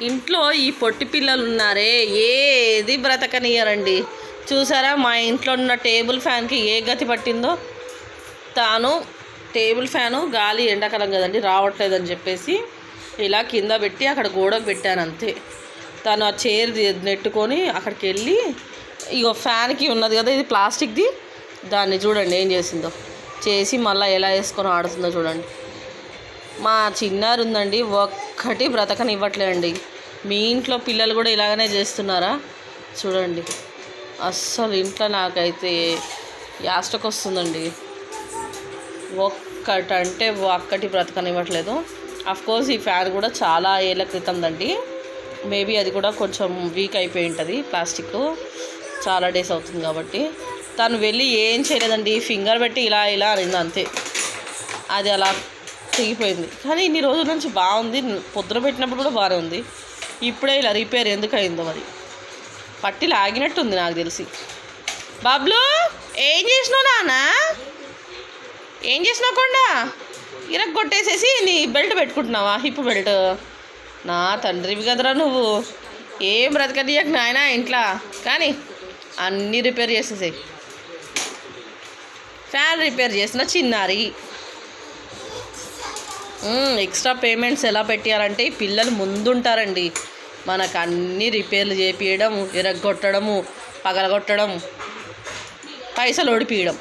ఇంట్లో ఈ పొట్టి పిల్లలు ఉన్నారే ఏది బ్రతకనియరండి చూసారా మా ఇంట్లో ఉన్న టేబుల్ ఫ్యాన్కి ఏ గతి పట్టిందో? తాను టేబుల్ ఫ్యాను గాలి ఎండాకాలం కదండి రావట్లేదని చెప్పేసి ఇలా కింద పెట్టి అక్కడ గోడకు పెట్టాను అంతే తను ఆ చైర్ నెట్టుకొని అక్కడికి వెళ్ళి ఇగో ఫ్యాన్కి ఉన్నది కదా ఇది ప్లాస్టిక్ది. దాన్ని చూడండి ఏం చేసిందో. చేసి మళ్ళీ ఎలా వేసుకొని ఆడుతుందో చూడండి. మా చిన్నారు ఉందండి ఒక్కటి బ్రతకనివ్వట్లేదండి. మీ ఇంట్లో పిల్లలు కూడా ఇలాగనే చేస్తున్నారా? చూడండి. అస్సలు ఇంట్లో నాకైతే యాస్టకు వస్తుందండి ఒక్కటంటే ఒక్కటి బ్రతకనివ్వట్లేదు. కోర్స్ ఈ ఫ్యాన్ కూడా చాలా ఏళ్ళ క్రితందండి. మేబీ అది కూడా కొంచెం వీక్ అయిపోయి ఉంటుంది ప్లాస్టిక్ చాలా డేస్ అవుతుంది కాబట్టి. తను వెళ్ళి ఏం చేయలేదండి ఫింగర్ పెట్టి ఇలా ఇలా అనింది అంతే. అది అలా తెగిపోయింది. కానీ ఇన్ని రోజుల నుంచి బాగుంది. పొద్దున పెట్టినప్పుడు కూడా బాగానే ఉంది. ఇప్పుడే ఇలా రిపేర్ ఎందుకు అయిందో మరి. పట్టి లాగినట్టుంది నాకు తెలిసి. బాబ్లు ఏం చేసినావు నాన్న? ఏం చేసినావు కొండా? ఇరగ కొట్టేసేసి నీ బెల్ట్ పెట్టుకుంటున్నావా? Hip belt. నా తండ్రివి కదరా నువ్వు. ఏం బ్రతకనీయకు నాయన ఇంట్లో. కానీ అన్నీ రిపేర్ చేసేసాయి. ఫ్యాన్ రిపేర్ చేసిన చిన్నారి. ఎక్స్ట్రా పేమెంట్స్ ఎలా పెట్టారంటే ఈ పిల్లలు ముందుంటారండి. మనకు అన్నీ రిపేర్లు చేపించడం ఇరగొట్టడము పగలగొట్టడం పైసలు ఓడిపియడం.